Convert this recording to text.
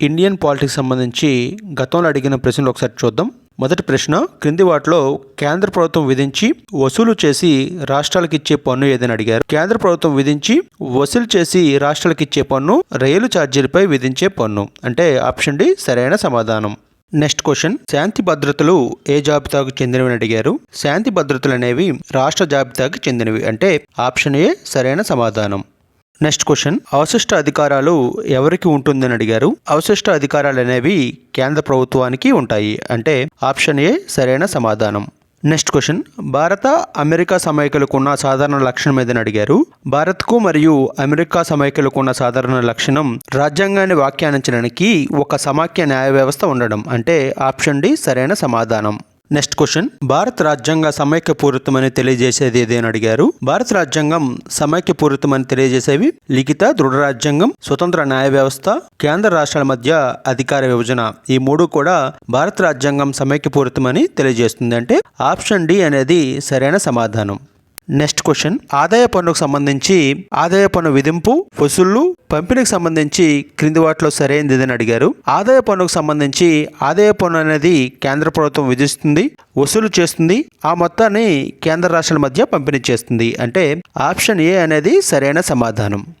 Indian politics సంబంధించి గతంలో అడిగిన ప్రశ్నలు ఒకసారి చూద్దాం. మొదటి ప్రశ్న క్రింది వాటిలో కేంద్ర ప్రభుత్వం విధించి వసూలు చేసి రాష్ట్రాలకు ఇచ్చే పన్ను ఏదని అడిగారు. కేంద్ర ప్రభుత్వం విధించి వసూలు చేసి రాష్ట్రాలకు ఇచ్చే పన్ను రైలు ఛార్జీలపై విధించే పన్ను. అంటే ఆప్షన్ డి సరైన సమాధానం. నెక్స్ట్ క్వశ్చన్ శాంతి భద్రతలు ఏ జాబితాకు చెందినవి అని అడిగారు. శాంతి భద్రతలు అనేవి రాష్ట్ర జాబితాకు చెందినవి. అంటే ఆప్షన్ ఏ సరైన సమాధానం. నెక్స్ట్ క్వశ్చన్ అవశిష్ట అధికారాలు ఎవరికి ఉంటుందని అడిగారు? అవశిష్ట అధికారాలు అనేవి కేంద్ర ప్రభుత్వానికి ఉంటాయి. అంటే ఆప్షన్ ఏ సరైన సమాధానం. నెక్స్ట్ క్వశ్చన్ భారత అమెరికా సమైకలకున్న సాధారణ లక్షణం ఏదని అడిగారు? భారత్కు మరియు అమెరికా సమైకలకున్న సాధారణ లక్షణం రాజ్యాంగాన్ని వ్యాఖ్యానించడానికి ఒక సమాఖ్య న్యాయ వ్యవస్థ ఉండడం. అంటే ఆప్షన్ డి సరైన సమాధానం. నెక్స్ట్ క్వశ్చన్ భారత రాజ్యాంగ సమైక్యపూరితమని తెలియజేసేది ఏదేని అని అడిగారు? భారత రాజ్యాంగం సమైక్యపూరితమని తెలియజేసేవి లిఖిత దృఢ రాజ్యాంగం స్వతంత్ర న్యాయ వ్యవస్థ కేంద్ర రాష్ట్రాల మధ్య అధికార విభజన. ఈ మూడు కూడా భారత రాజ్యాంగం సమైక్యపూరితమని తెలియజేస్తుంది. అంటే ఆప్షన్ డి అనేది సరైన సమాధానం. నెక్స్ట్ క్వశ్చన్ ఆదాయ పన్నుకు సంబంధించి ఆదాయ పన్ను విధింపు వసూళ్ళు పంపిణీకి సంబంధించి క్రింది వాటిలో సరైనది అని అడిగారు. ఆదాయ పన్నుకు సంబంధించి ఆదాయ పన్ను అనేది కేంద్ర ప్రభుత్వం విధిస్తుంది వసూలు చేస్తుంది ఆ మొత్తాన్ని కేంద్ర రాష్ట్రాల మధ్య పంపిణీ చేస్తుంది. అంటే ఆప్షన్ ఏ అనేది సరైన సమాధానం.